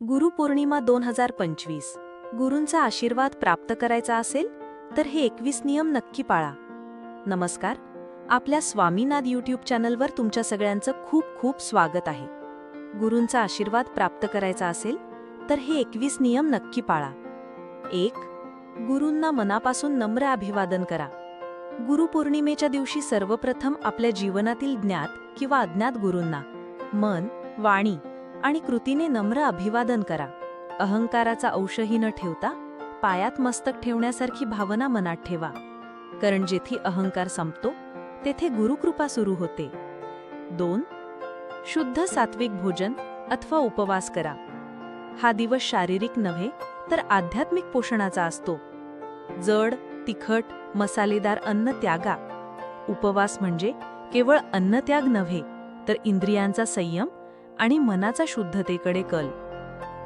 गुरुपौर्णिमा दोन हजार पंचवीस. गुरूंचा आशीर्वाद प्राप्त करायचा असेल तर हे एकवीस नियम नक्की पाळा. नमस्कार. आपल्या स्वामीनाथ यूट्यूब चॅनलवर तुमच्या सगळ्यांचं खूप खूप स्वागत आहे. गुरूंचा आशीर्वाद प्राप्त करायचा असेल तर हे एकवीस नियम नक्की पाळा. एक गुरूंना मनापासून नम्र अभिवादन करा. गुरुपौर्णिमेच्या दिवशी सर्वप्रथम आपल्या जीवनातील ज्ञात किंवा अज्ञात गुरूंना मन वाणी आणि कृतीने नम्र अभिवादन करा. अहंकाराचा अंशही न ठेवता पायात मस्तक ठेवण्यासारखी भावना मनात ठेवा. कारण जेथे अहंकार संपतो तेथे गुरुकृपा सुरू होते. दोन शुद्ध सात्विक भोजन अथवा उपवास करा. हा दिवस शारीरिक नव्हे तर आध्यात्मिक पोषणाचा असतो. जड तिखट मसालेदार अन्न त्यागा. उपवास म्हणजे केवळ अन्नत्याग नव्हे तर इंद्रियांचा संयम आणि मनाचा शुद्धतेकडे कल.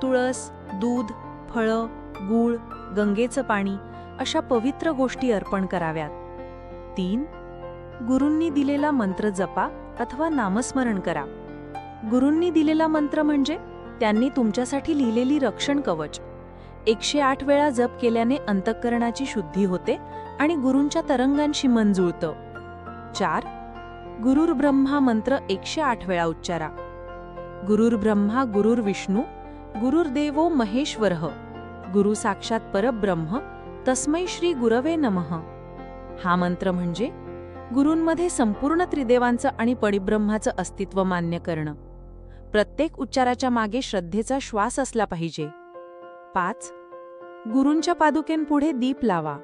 तुळस दूध फळं गूळ गंगेचं पाणी अशा पवित्र गोष्टी अर्पण कराव्यात. तीन गुरूंनी दिलेला मंत्र जपा अथवा नामस्मरण करा. गुरूंनी दिलेला मंत्र म्हणजे त्यांनी तुमच्यासाठी लिहिलेली रक्षण कवच. एकशे आठ वेळा जप केल्याने अंतःकरणाची शुद्धी होते आणि गुरूंच्या तरंगांशी मन जुळतं. चार गुरुर्ब्रह्मा मंत्र एकशे आठ वेळा उच्चारा. गुरुर्ब्रह्मा ब्रह्मा गुरुर विष्णू गुरुर्देवो महेश्वर गुरु साक्षात परब्रह्म तस्मै श्री गुरवे नमः. हा मंत्र म्हणजे गुरूंमध्ये संपूर्ण त्रिदेवांचं आणि परिब्रह्माचं अस्तित्व मान्य करणं. प्रत्येक उच्चाराच्या मागे श्रद्धेचा श्वास असला पाहिजे. पाच गुरूंच्या पादुकेंपुढे दीप लावा.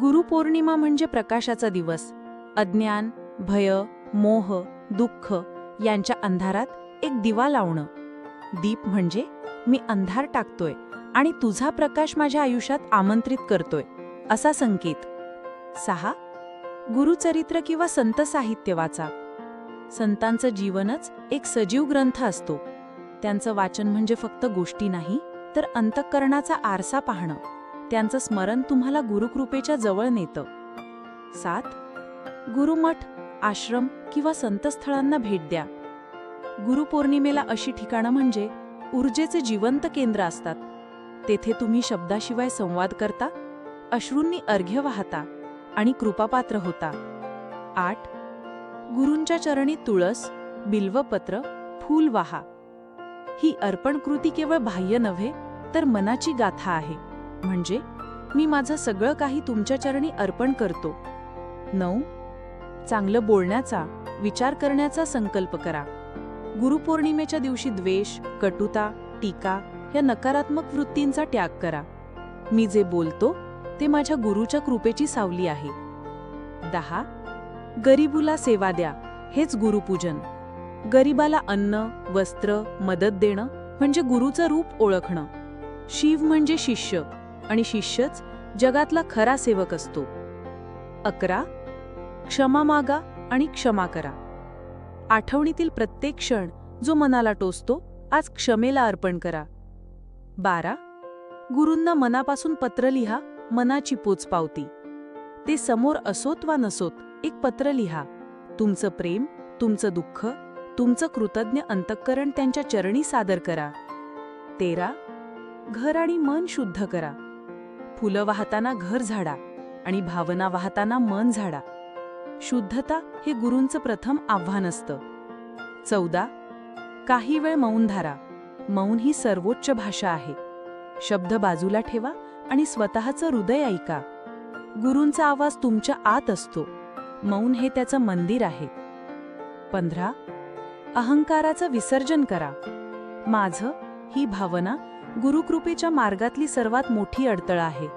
गुरुपौर्णिमा म्हणजे प्रकाशाचा दिवस. अज्ञान भय मोह दुःख यांच्या अंधारात एक दिवा लावणं. दीप म्हणजे मी अंधार टाकतोय आणि तुझा प्रकाश माझ्या आयुष्यात आमंत्रित करतोय असा संकेत. सहा. गुरुचरित्र किंवा संत साहित्य वाचा. संतांचं जीवनच एक सजीव ग्रंथ असतो. त्यांचं वाचन म्हणजे फक्त गोष्टी नाही तर अंतःकरणाचा आरसा पाहणं. त्यांचं स्मरण तुम्हाला गुरुकृपेच्या जवळ नेतं. सात. गुरुमठ आश्रम किंवा संतस्थळांना भेट द्या. गुरुपौर्णिमेला अशी ठिकाणं म्हणजे ऊर्जेचे जिवंत केंद्र असतात. तेथे तुम्ही शब्दाशिवाय संवाद करता अश्रूंनी अर्घ्य वाहता आणि कृपापात्र होता. आठ. गुरूंच्या चरणी तुळस बिल्वपत्र फूल वाहा. ही अर्पण कृती केवळ बाह्य नव्हे तर मनाची गाथा आहे. म्हणजे मी माझं सगळं काही तुमच्या चरणी अर्पण करतो. नऊ. चांगलं बोलण्याचा विचार करण्याचा संकल्प करा. गुरुपौर्णिमेच्या दिवशी द्वेष कटुता टीका या नकारात्मक वृत्तींचा त्याग करा. मी जे बोलतो ते माझ्या गुरुच्या कृपेची सावली आहे. दहा. गरीबुला सेवा द्या हेच गुरुपूजन. गरीबाला अन्न वस्त्र मदत देणं म्हणजे गुरुचं रूप ओळखणं. शिव म्हणजे शिष्य आणि शिष्यच जगातला खरा सेवक असतो. अकरा. क्षमा मागा आणि क्षमा करा. आठवणीतील प्रत्येक क्षण जो मनाला टोचतो आज क्षमेला अर्पण करा. बारा. गुरूंना मनापासून पत्र लिहा मनाची पोच पावती. ते समोर असोत वा नसोत एक पत्र लिहा. तुमचं प्रेम तुमचं दुःख तुमचं कृतज्ञ अंतःकरण त्यांच्या चरणी सादर करा. तेरा. घर आणि मन शुद्ध करा. फुलं वाहताना घर झाडा आणि भावना वाहताना मन झाडा. शुद्धता हे गुरूंचं प्रथम आव्हान असतं. चौदा. काही वेळ मौन धारा. मौन ही सर्वोच्च भाषा आहे. शब्द बाजूला ठेवा आणि स्वतःचं हृदय ऐका. गुरूंचा आवाज तुमच्या आत असतो. मौन हे त्याचं मंदिर आहे. पंधरा. अहंकाराचं विसर्जन करा. माझं ही भावना गुरुकृपेच्या मार्गातली सर्वात मोठी अडथळा आहे.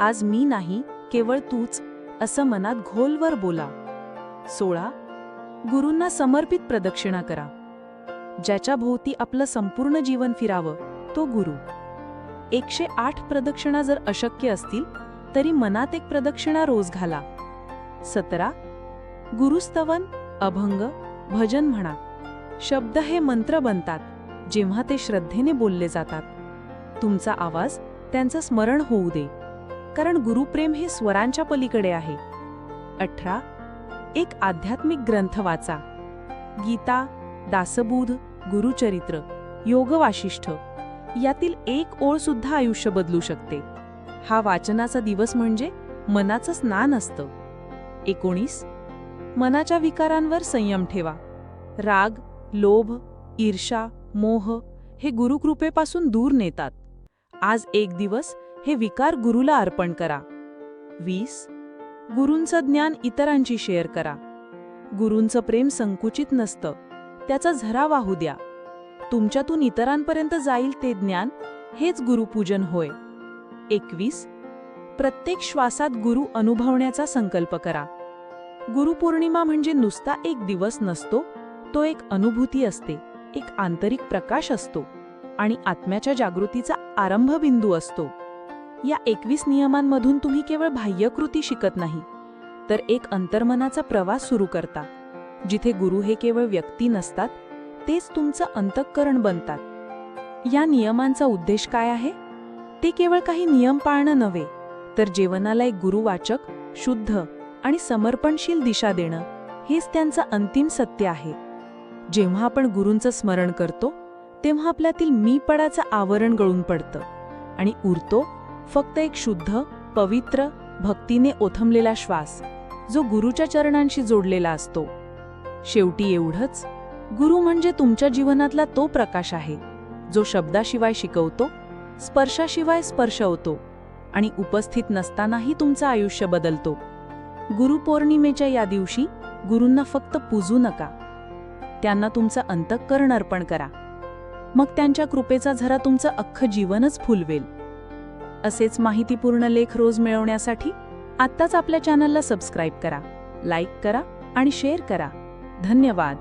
आज मी नाही केवळ तूच असं मनात घोलवर बोला. सोळा गुरूंना समर्पित प्रदक्षिणा करा. ज्याच्या भोवती आपलं संपूर्ण जीवन फिरावं तो गुरु. एकशे आठ प्रदक्षिणा जर अशक्य असतील तरी मनात एक प्रदक्षिणा रोज घाला. सतरा गुरुस्तवन अभंग भजन म्हणा. शब्द हे मंत्र बनतात जेव्हा ते श्रद्धेने बोलले जातात. तुमचा आवाज त्यांचं स्मरण होऊ दे. कारण गुरुप्रेम हे स्वरांच्या पलीकडे आहे. अठरा. एक आध्यात्मिक ग्रंथ वाचा. गीता दासबोध गुरुचरित्र योगवाशिष्ठ यातील एक ओळ सुद्धा आयुष्य बदलू शकते. हा वाचनाचा दिवस म्हणजे मनाचं स्नान असतं. एकोणीस. मनाच्या विकारांवर संयम ठेवा. राग लोभ ईर्षा मोह हे गुरुकृपेपासून दूर नेतात. आज एक दिवस हे विकार गुरुला अर्पण करा. वीस. गुरूंचं ज्ञान इतरांची शेअर करा. गुरूंचं प्रेम संकुचित नसतं. त्याचा झरा वाहू द्या. तुमच्यातून इतरांपर्यंत जाईल ते ज्ञान हेच गुरुपूजन होय. एकवीस. प्रत्येक श्वासात गुरु अनुभवण्याचा संकल्प करा. गुरुपौर्णिमा म्हणजे नुसता एक दिवस नसतो तो एक अनुभूती असते एक आंतरिक प्रकाश असतो आणि आत्म्याच्या जागृतीचा आरंभबिंदू असतो. या एकवीस नियमांमधून तुम्ही केवळ बाह्यकृती शिकत नाही तर एक अंतर्मनाचा प्रवास सुरू करता जिथे गुरु हे केवळ व्यक्ती नसतात तेच तुमचं अंतःकरण बनतात. या नियमांचा उद्देश काय आहे? ते केवळ काही नियम पाळणं नव्हे तर जीवनाला एक गुरुवाचक शुद्ध आणि समर्पणशील दिशा देणं हेच त्यांचं अंतिम सत्य आहे. जेव्हा आपण गुरूंचं स्मरण करतो तेव्हा आपल्यातील मीपणाचं आवरण गळून पडतं आणि उरतो फक्त एक शुद्ध पवित्र भक्तीने ओथमलेला श्वास जो गुरुच्या चरणांशी जोडलेला असतो. शेवटी एवढंच. गुरु म्हणजे तुमच्या जीवनातला तो प्रकाश आहे जो शब्दाशिवाय शिकवतो स्पर्शाशिवाय स्पर्शवतो आणि उपस्थित नसतानाही तुमचं आयुष्य बदलतो. गुरुपौर्णिमेच्या या दिवशी गुरूंना फक्त पूजू नका. त्यांना तुमचं अंतःकरण अर्पण करा. मग त्यांच्या कृपेचा झरा तुमचं अख्खं जीवनच फुलवेल. असेच माहितीपूर्ण लेख रोज मिळवण्यासाठी आत्ताच आपल्या चॅनलला सबस्क्राईब करा लाईक करा आणि शेअर करा. धन्यवाद.